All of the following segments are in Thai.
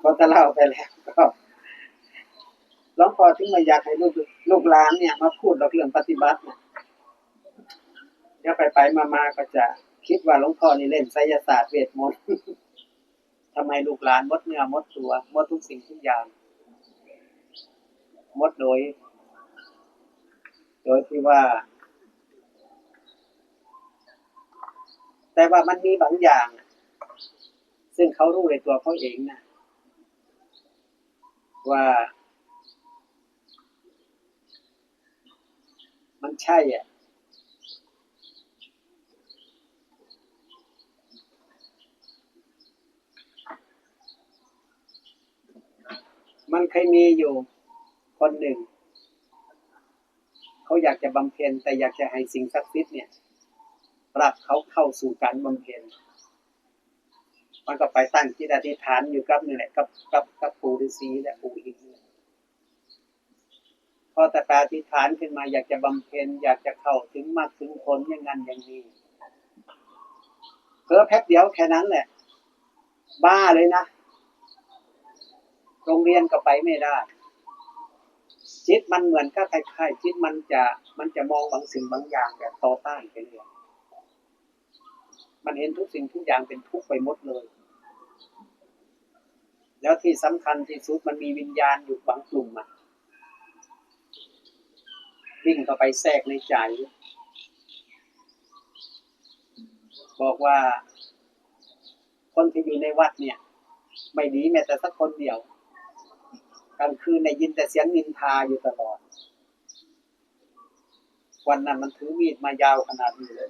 พอจะเล่าไปแล้วก็หลวงพ่อถึงมาอยากให้ลูกลูกหลานเนี่ย มาพูดเรื่องปฏิบัติเนี่ยเดี๋ยวไปไปมามาก็จะคิดว่าหลวงพ่อนี่เล่นไสยศาสตร์เวทมนต์ทำไมลูกหลานมดเนื้อมดตัวมดทุกสิ่งทุกอย่างมดโดย โดยที่ว่า แต่ว่ามันมีบางอย่าง ซึ่งเขารู้ในตัวเขาเองนะ ว่า มันใช่อะมันเคยมีอยู่คนหนึ่ง เขาอยากจะบำเพ็ญแต่อยากจะให้สิ่งศักดิ์สิทธิ์เนี่ยรับเขาเข้าสู่การบำเพ็ญ มันก็ไปตั้งจิตอธิษฐานอยู่กับนี่แหละกับกับกับปู่ฤาษีและปู่อินทร์พอแต่ปาธิษฐานขึ้นมาอยากจะบำเพ็ญอยากจะเข้าถึงมรรคถึงผลอย่างนั้นอย่างนี้เพิ่แป๊บเดียวแค่นั้นแหละ บ้าเลยนะโรงเรียนก็ไปไม่ได้จิตมันเหมือนกับคล้ายๆจิตมันจะมันจะมองบางสิ่งบางอย่างแบบต่อต้านไปเรื่อย มันเห็นทุกสิ่งทุกอย่างเป็นทุกข์ไปหมดเลย แล้วที่สำคัญที่สุดมันมีวิญญาณอยู่บางกลุ่มอะวิ่งเข้าไปแทรกในใจ บอกว่า คนที่อยู่ในวัดเนี่ย ไม่ดีแม้แต่สักคนเดียวกลางคืนได้ยินแต่เสียงนินทาอยู่ตลอด วันนั้นมันถือมีดมายาวขนาดนี้เลย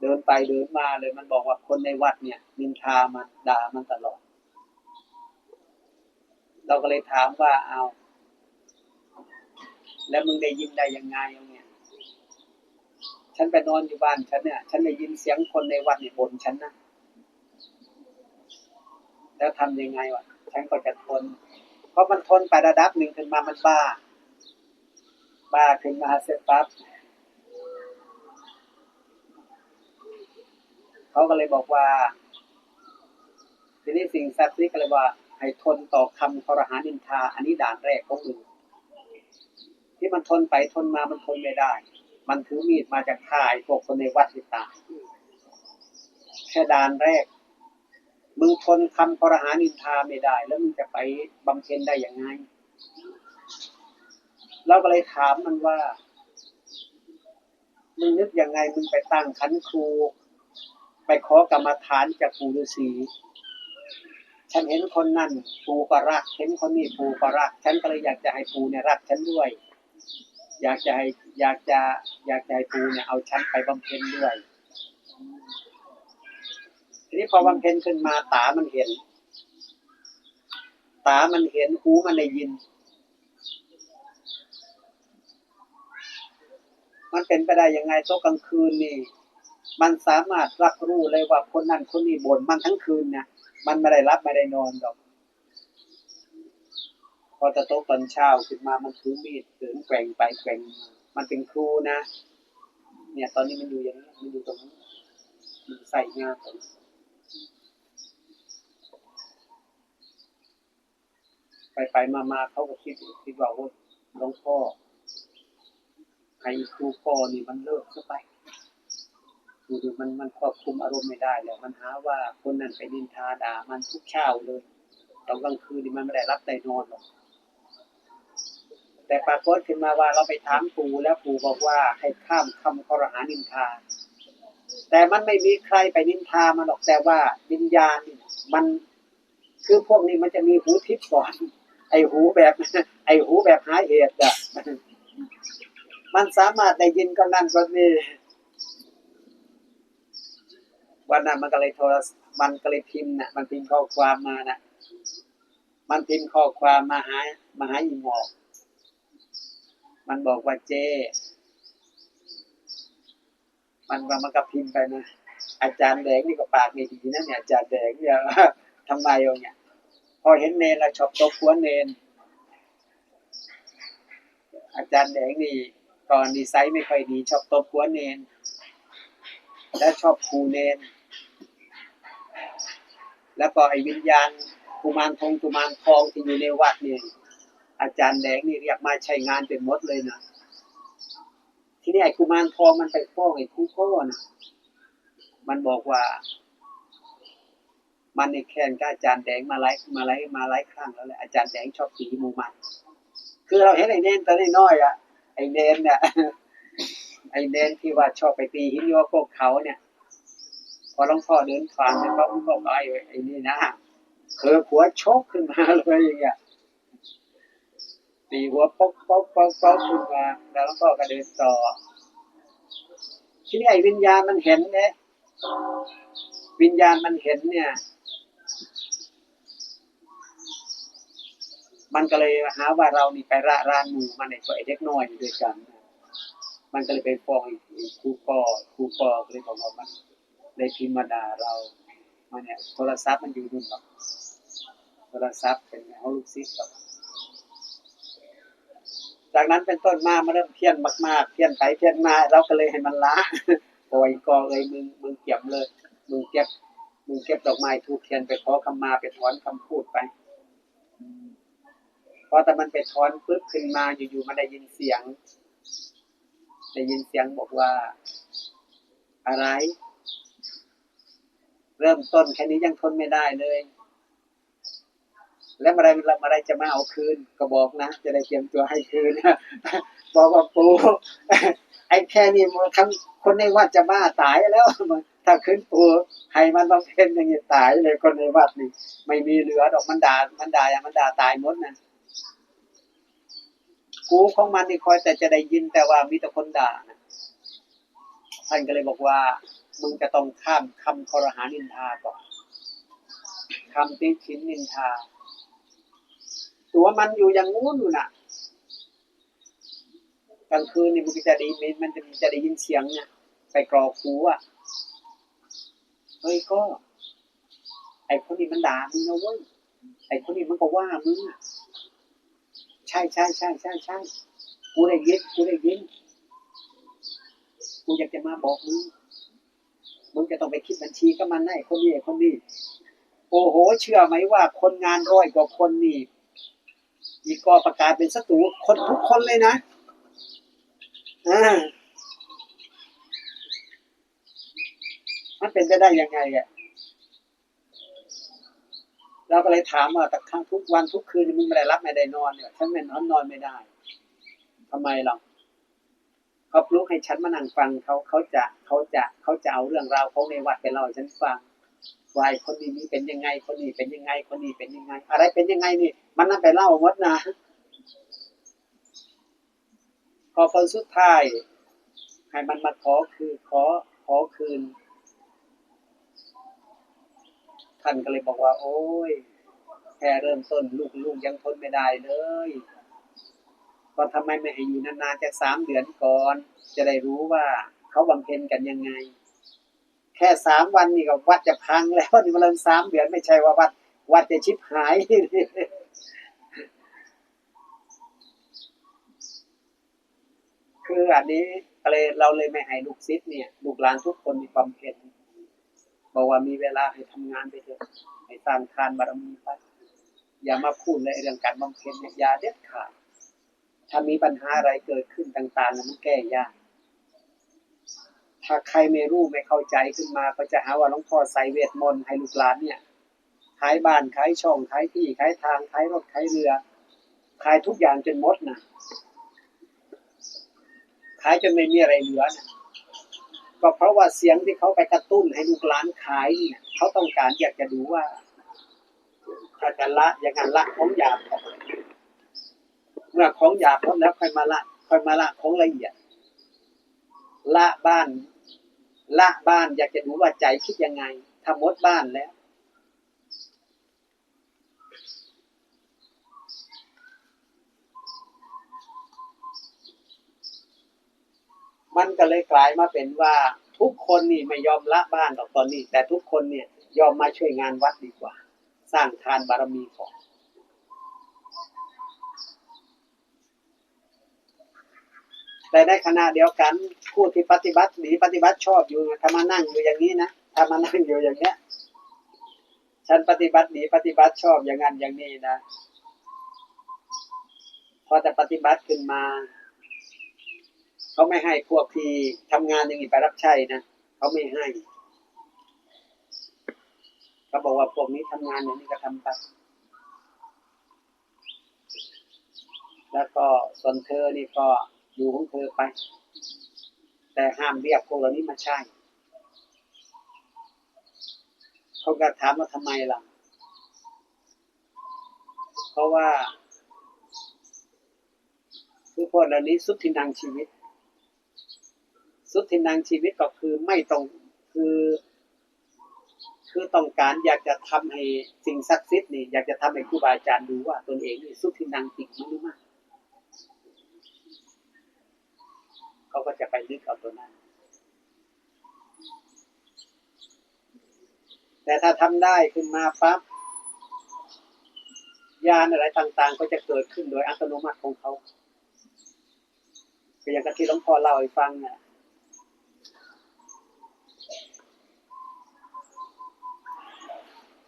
เดินไปเดินมาเลยมันบอกว่าคนในวัดเนี่ย นินทามันด่ามันตลอด เราก็เลยถามว่าเอา แล้วมึงได้ยินได้ยังไงเนี่ย ฉันไปนอนอยู่บ้านฉันเนี่ย ฉันได้ยินเสียงคนในวัดเนี่ยบ่นฉันนะแล้วทำยังไงวะฉันก็จะทน เพราะมันทนไประดับหนึ่งขึ้นมามันบ้า บ้าขึ้นมาเสร็จปั๊บ เขาก็เลยบอกว่า ทีนี้สิ่งศักดิ์สิทธิ์ก็เลยว่า ให้ทนต่อคำคอรหานินทา อันนี้ด่านแรกของมึงที่มันทนไปทนมามันทนไม่ได้ มันถือมีดมาจากฆ่าไอ้พวกคนในวัดที่ตายแค่ด่านแรก มึงทนคำคอรหานินทาไม่ได้ แล้วมึงจะไปบำเพ็ญได้อย่างไงเราก็เลยถามมันว่า มึงนึกยังไงมึงไปตั้งขันครู ไปขอกรรมฐานจากปู่ฤาษีฉันเห็นคนนั่นปู่ก็รัก เห็นคนนี้ปู่ก็รัก ฉันก็เลยอยากจะให้ปู่เนี่ยรักฉันด้วย อยากจะให้อยากจะอยากจะให้ปู่เนี่ยเอาฉันไปบำเพ็ญด้วย ทีนี้พอบำเพ็ญขึ้นมาตามันเห็น ตามันเห็นหูมันได้ยิน มันเป็นไปได้ยังไงโต๊ะกลางคืนนี่ มันสามารถรับรู้เลยว่าคนนั้นคนนี้บ่นมันทั้งคืนนี่ยมันไม่ได้รับไม่ได้นอนหรอก พอจะโต๊ะตอนเช้าขึ้นมามันถือมีดถือแกว่งไปแกว่งมันเป็นครูนะ เนี่ย ตอนนี้มันอยู่อย่างนี้มันอยู่ตรงนี้มันใส่งานตรงนี้ไปไปมามาเขาก็คิดคิดว่าโอ้หลวงพ่อให้ครูพ่อนี่มันเลิกซะไป คือมันมันควบคุมอารมณ์ไม่ได้แล้วมันหาว่าคนนั้นไปนินทาด่ามันทุกเช้าเลยตอนกลางคืนนี่มันไม่ได้รับได้นอนหรอกแต่ปรากฏขึ้นมาว่าเราไปถามปู่แล้วปู่บอกว่าให้ข้ามคำคอรหานินทา แต่มันไม่มีใครไปนินทามันหรอกแต่ว่าวิญญาณมันคือพวกนี้มันจะมีหูทิพย์ก่อน ไอหูแบบ ไอหูแบบหาเหตุอะมันสามารถได้ยินก็นั่นก็นี่ วันนั้นมันก็เลยโทรมันก็เลยพิมพ์น่ะมันพิมพ์ข้อความมาน่ะมันพิมพ์ข้อความมาหามาหาอีหมอก มันบอกว่าเจ มันว่ามันก็พิมพ์ไปนะอาจารย์แดงนี่ก็ปากไม่ดีนะเนี่ยอาจารย์แดงเนี่ยทำไมเอาเนี่ย พอเห็นเนรแล้วชอบตบหัวเนรอาจารย์แดงนี่ก่อนดีไซน์ไม่ค่อยดี ชอบตบหัวเนรและชอบคูเนร แล้วก็ไอ้วิญญาณกุมารทองกุมารทองที่อยู่ในวัดเนี่ยอาจารย์แดงนี่เรียกมาใช้งานเป็นมดเลยนะทีนี้ไอ้กุมารทองมันไปฟ้องไอ้ครูโก้นะมันบอกว่า มันในแค้นกับอาจารย์แดงมาไล่มาไล่มาไล่ครั้งแล้วแหละอาจารย์แดงชอบตีมูมัน คือเราเห็นไอ้เน้นตัวน้อยอะไอ้เน้นเนี่ยไอ้เน้นที่ว่าชอบไปตีหินโยกกเขาเนี่ย อหลวงพ่อเดินผ่านเนี่ยเขาบอกไอ้ไอ้นี่นะเคอหัวชกขึ้นมาเลยอย่างเงี้ยตีหัวป๊อกป๊อกป๊อกป๊อกขึ้นมาแล้วหลวงพ่อก็เดินต่อทีนี้ไอ้วิญญาณมันเห็นเนี่ยวิญญาณมันเห็นเนี่ย มันก็เลยหาว่าเรานี่ไประรานหมู่มันไอ้ตัวไอ้เด็กน้อยู่ด้วยกัน มันก็เลยไปฟ้องครูปอครูปอก็เลยบอกว่ามัน เลยพิมพ์มาด่าเรามันเนี่ยโทรศัพท์มันอยู่นู่นหรอกโทรศัพท์เป็นเขาลูกศิษย์หรอกจากนั้นเป็นต้นมามาเริ่มเพี้ยนมาก ๆ เพี้ยนไปเพี้ยนมาเราก็เลยให้มันละปล่อยกอเลยมึงมึงเก็บเลยมึงเก็บมึงเก็บดอกไม้ทูเทียนไปขอคำมาไปถอนคำพูดไปพอแต่มันไปถอนปึ๊บขึ้นมาอยู่ๆมันได้ยินเสียง ได้ยินเสียงบอกว่า อะไร เริ่มต้นแค่นี้ยังทนไม่ได้เลย แล้วเมื่อไรเมื่อไรจะมาเอาคืน ก็บอกนะ จะได้เตรียมตัวให้คืนบอกว่าปูไอ้แค่นี้มันทั้งคนในวัดจะบ้าตายแล้วถ้าขึ้นปูให้มันต้องเป็นอย่างนี้ตายเลยคนในวัดนี่ไม่มีเหลือดอกมันด่ามันด่าอย่างมันด่าตายหมดนะกูของมันนี่คอยแต่จะได้ยินแต่ว่ามีแต่คนด่านะท่านก็เลยบอกว่า มึงจะต้องข้ามคำคอรหานินทาก่อนคำติชินนินทา ตัวมันอยู่อย่างงู้นอยู่น่ะกลางคืนนี่มันจะได้ยินมันจะจะได้ยินเสียงเนี่ยไปกรอกหูอะเฮ้ยก็ ไอคนนี้มันด่ามึงนะเว้ยไอคนนี้มันก็ว่ามึงอะใช่ใช่ใช่ใช่ใช่กูได้ยินกูได้ยินกูอยากจะมาบอกมึง มึงจะต้องไปคิดบัญชีกับมันนะไอ้คนนี้คนนี้ โอ้โห เชื่อไหมว่าคนงานร้อยกว่าคนนี่มีกอประกาศเป็นศัตรูคนทุกคนเลยนะอ่ามันเป็นไปได้ยังไงอะเราก็เลยถามว่าแต่ครั้งทุกวันทุกคืนมึงไม่ได้รับไม่ได้นอนเนี่ยฉันไม่นอนนอนไม่ได้ทำไมหรอก เขาปลุกให้ฉันมานั่งฟังเขาเขาจะเขาจะเขาจะเอาเรื่องราวเของในวัดไปเล่าให้ฉันฟังวายคนนี้เป็นยังไงคนนี้เป็นยังไงคนนี้เป็นยังไง อะไรเป็นยังไงนี่ มันนั่นไปเล่าหมดนะพอคนสุดท้ายให้มันมาขอคือขอขอคืน ท่านก็เลยบอกว่า โอ้ยแค่เริ่มต้นลูกลูกยังทนไม่ได้เลย ก็ทำไมไม่ให้อยู่นานๆจากสามเดือนก่อน จะได้รู้ว่าเขาบำเพ็ญกันยังไง แค่สามวันนี่ก็วัดจะพังแล้วนี่มันเริ่มสามเดือนไม่ใช่ว่าวัด วัดจะชิบหายคืออันนี้ก็เลยเราเลยไม่ให้ลูกศิษย์เนี่ยลูกหลานทุกคนมีความเพียรบอกว่ามีเวลาให้ทำงานไปเถอะให้สร้างทานบารมีไปอย่ามาพูดเลยเรื่องการบำเพ็ญเนี่ยอย่าเด็ดขาด ถ้ามีปัญหาอะไรเกิดขึ้นต่างๆนะมันแก้ยาก ถ้าใครไม่รู้ไม่เข้าใจขึ้นมา ก็จะหาว่าหลวงพ่อใส่เวทมนต์ให้ลูกหลานเนี่ยขายบ้านขายช่องขายที่ขายทางขายรถขายเรือขายทุกอย่างจนหมดนะขายจนไม่มีอะไรเหลือนะก็เพราะว่าเสียงที่เขาไปกระตุ้นให้ลูกหลานขายเนี่ยเขาต้องการอยากจะดูว่าถ้าจะละอย่างนั้นละของหยาบออก มื่อของหยาบแล้วค่อยมาละค่อยมาละของละเอียด ละบ้าน ละบ้านอยากจะดูว่าใจคิดยังไงถ้าหมดบ้านแล้ว มันก็เลยกลายมาเป็นว่าทุกคนนี่ไม่ยอมละบ้านหรอกตอนนี้ แต่ทุกคนเนี่ยยอมมาช่วยงานวัดดีกว่า สร้างทานบารมีก่อน แต่ในขณะเดียวกันผู้ที่ปฏิบัติดีปฏิบัติชอบอยู่นะถ้ามานั่งอยู่อย่างนี้นะถ้ามานั่งอยู่อย่างเนี้ยฉันปฏิบัติดีปฏิบัติชอบอย่างนั้นอย่างนี้นะพอจะปฏิบัติขึ้นมาเขาไม่ให้พวกที่ทำงานอย่างนี้ไปรับใช้นะเขาไม่ให้เขาบอกว่าพวกนี้ทำงานอย่างนี้ก็ทำไปแล้วก็ส่วนเธอนี่ก็ อยู่ของเธอไป แต่ห้ามเรียกพวกเหล่านี้มาใช่เขาก็ถามว่าทำไมล่ะ เพราะว่าคือพวกเหล่านี้สุดทินังชีวิต สุดทินังชีวิตก็คือไม่ต้องคือคือต้องการอยากจะทำให้สิ่งศักดิ์สิทธิ์นี่อยากจะทำให้ครูบาอาจารย์ดูว่าตนเองนี่สุดทินังจริงหรือไม่ เขาก็จะไปลึกเอาตัวนั้น แต่ถ้าทำได้ขึ้นมาปั๊บยานอะไรต่างๆ ก็จะเกิดขึ้นโดยอัตโนมัติของเขาก็อย่างกับที่หลวงพ่อเล่าให้ฟังน่ะ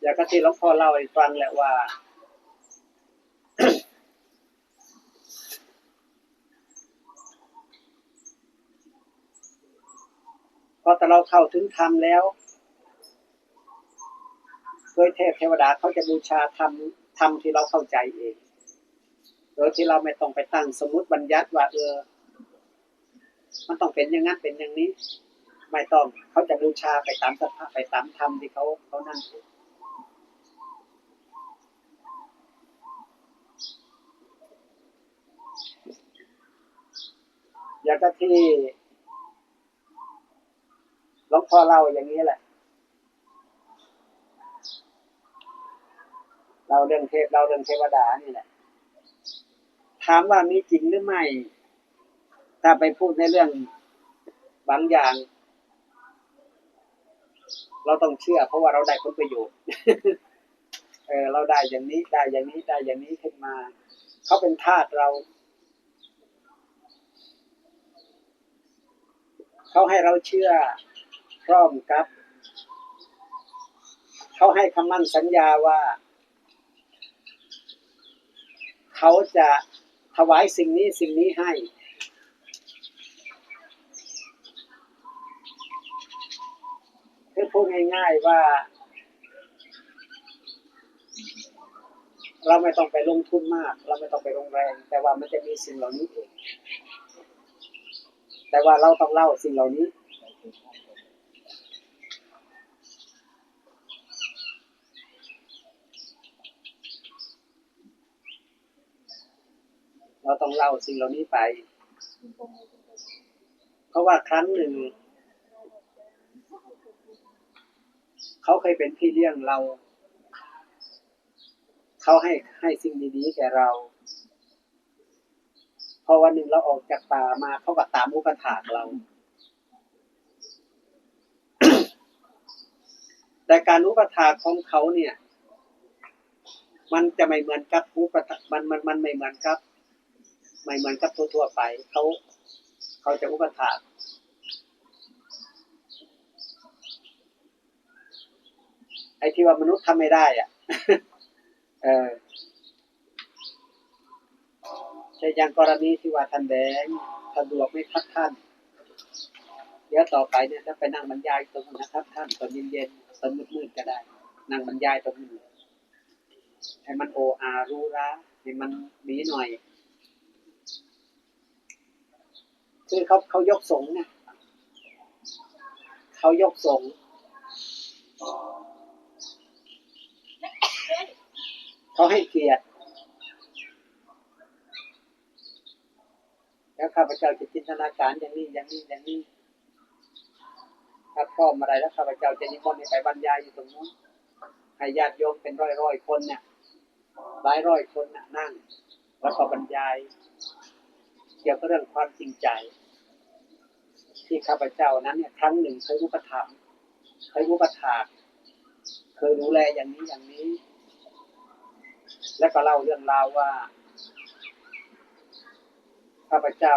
อย่างกับที่หลวงพ่อเล่าให้ฟังแหละว่า อแต่เราเข้าถึงธรรมแล้วโดยเทพเทวดาเขาจะบูชาธรรมธรรมที่เราเข้าใจเอง โดยที่เราไม่ต้องไปตั้งสมมติบัญญัติว่าเออ มันต้องเป็นอย่างนั้นเป็นอย่างนี้ ไม่ต้องเขาจะบูชาไปตามสภาพไปตามธรรมที่เขาเขานั่งอย่างก็ที่ หลวงพ่อเล่าอย่างนี้แหละเราเรื่องเทพเราเรื่องเทวดานี่แหละถามว่ามีจริงหรือไม่ ถ้าไปพูดในเรื่องบางอย่าง เราต้องเชื่อ เพราะว่าเราได้ผลประโยชน์เออเราได้อย่างนี้ได้อย่างนี้ได้อย่างนี้ขึ้นมาเขาเป็นทาสเราเขาให้เราเชื่อ พร้อมกับ เขาให้คำมั่นสัญญาว่า เขาจะถวายสิ่งนี้สิ่งนี้ให้ คือพูดง่ายๆว่า เราไม่ต้องไปลงทุนมาก เราไม่ต้องไปลงแรง แต่ว่ามันจะมีสิ่งเหล่านี้เองแต่ว่าเราต้องเล่าสิ่งเหล่านี้ เรา ต้องเล่าสิ่งเหล่านี้ไป เพราะว่าครั้งหนึ่ง เขาเคยเป็นพี่เลี้ยงเรา เขาให้ให้สิ่งดีๆแก่เราพอวันหนึ่งเราออกจากป่ามาเขาก็ตามอุปถากเราแต่การอุปถากของเขาเนี่ย มันจะไม่เหมือนกับอุปถามันมันมันไม่เหมือนกับ ไม่เหมือนกับทั่วๆไปเขาเขาจะอุปถากไอ้ที่ว่ามนุษย์ทำไม่ได้อะ เออใช่อย่างกรณีที่ว่าท่านแดงสะดวกไม่พักท่าน เดี๋ยวต่อไปเนี่ยถ้าไปนั่งบรรยายตรงนั้นนะครับ ท่านตอนเย็นๆตอนมืดๆก็ได้ นั่งบรรยายตรงนี้ให้มันโออารู้ระให้มันดีหน่อย คือเขาเขายกสงฆ์เนี่ยเขายกสงฆ์เขาให้เกียรติแล้วข้าพเจ้าจะจินตนาการอย่างนี้อย่างนี้อย่างนี้ถ้าพร้อมอะไรแล้วข้าพเจ้าจะนิมนต์ให้ไปบรรยายอยู่ตรงนู้นให้ญาติโยมเป็นร้อยร้อยคนเนี่ยหลายร้อยคนน่ะนั่ง แล้วก็บรรยาย เกี่ยวกับเรื่องความจริงใจ ที่ข้าพเจ้านั้นเนี่ยครั้งหนึ่งเคยรู้ประทับเคยรู้ประทากเคยดูแลอย่างนี้อย่างนี้ แล้วก็เล่าเรื่องราวว่าข้าพเจ้า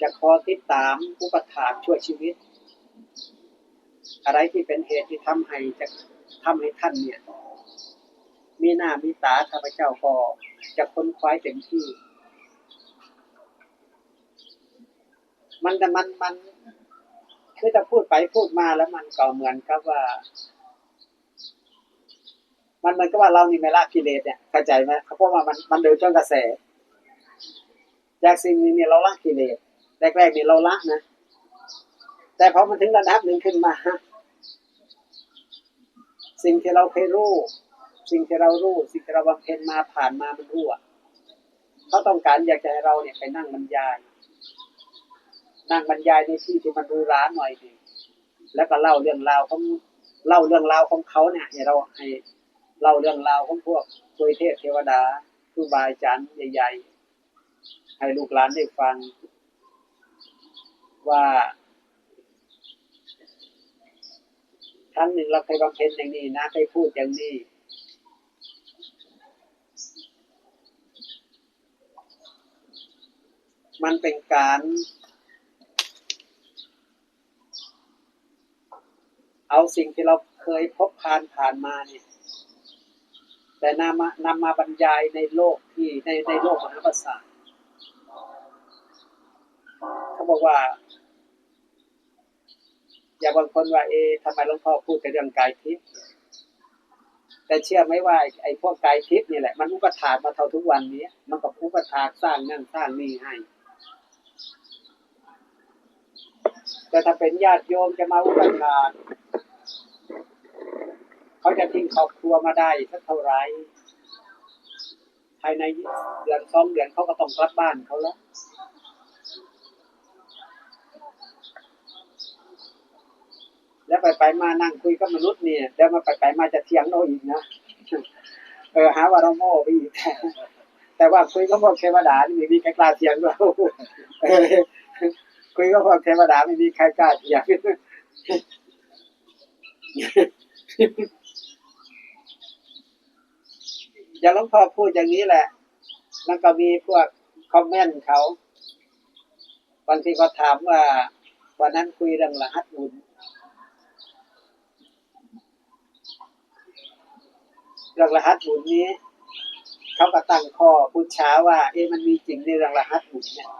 จะขอติดตามอุปถากช่วยชีวิต อะไรที่เป็นเหตุที่ทำให้จะทำให้ท่านเนี่ยมีหน้ามีตาข้าพเจ้าก็จะค้นคว้าเต็มที่ มันแต่มันมันคือจะพูดไปพูดมาแล้วมันก็เหมือนกับว่า มันเหมือนกับว่าเรานี่ไม่ละกิเลสเนี่ยเข้าใจไหมเขาพราะว่ามันมันเดินจนกระแสจากสิ่งนี้เนี่ยเราละกิเลสแรกๆนี่เราละนะแต่พอมันถึงระดับหนึ่งขึ้นมา สิ่งที่เราเคยรู้ สิ่งที่เรารู้ สิ่งที่เราบำเพ็ญมาผ่านมามันรู้อะเขาต้องการอยากจะให้เราเนี่ยไปนั่งบรรยาย นั่งบรรยายในที่ที่มันดูร้านหน่อยหนึงแล้วก็เล่าเรื่องราวของเล่าเรื่องราวของเขาเนี่ยให้เราให้เล่าเรื่องราวของพวกทวยเทพเทวดาครูบาอาจารย์ใหญ่ ๆ ให้ลูกหลานได้ฟัง ว่าครั้งหนึ่งเราเคยบำเพ็ญอย่างนี้นะเคยพูดอย่างนี้มันเป็นการ เอาสิ่งที่เราเคยพบผ่านผ่านมาเนี่ยแต่นำมานำมาบรรยายในโลกที่ในในโลกมหาภาษาทเขาบอกว่า อย่าบางคนว่าเอ๊ะทำไมหลวงพ่อพูดแต่เรื่องกายทิพย์แต่เชื่อไหมว่าไอ้ไอ้พวกกายทิพย์นี่แหละ มันอุปทานมาเท่าทุกวันนี้ มันก็อุปทานสร้างนั่นสร้างนี่ให้แต่ถ้าเป็นญาติโยมจะมาอุปทาน เขาจะทิ้งครอบครัวมาได้สักเท่าไรภายในเดือนสองเดือนเขาก็ต้องกลับบ้านเขาแล้วแล้วไปไปมานั่งคุยกับมนุษย์เนี่ยแล้วมาไปไปมาจะเถียงเราอีกนะเออหาว่าเราโง่ไปอีกแต่ว่าคุยกับพวกเทวดาไม่มีใครกล้าเถียงเราคุยกับพวกเทวดาไม่มีใครกล้าเถียง อย่างหลวงพ่อพูดอย่างนี้แหละ แล้วก็มีพวกคอมเมนต์เขาบางทีก็ถามว่าวันนั้นคุยเรื่องรหัสบุญเรื่องรหัสบุญนี้เขาก็ตั้งข้อพูดช้าว่า เอ๊ะมันมีจริงในเรื่องรหัสบุญเนี่ย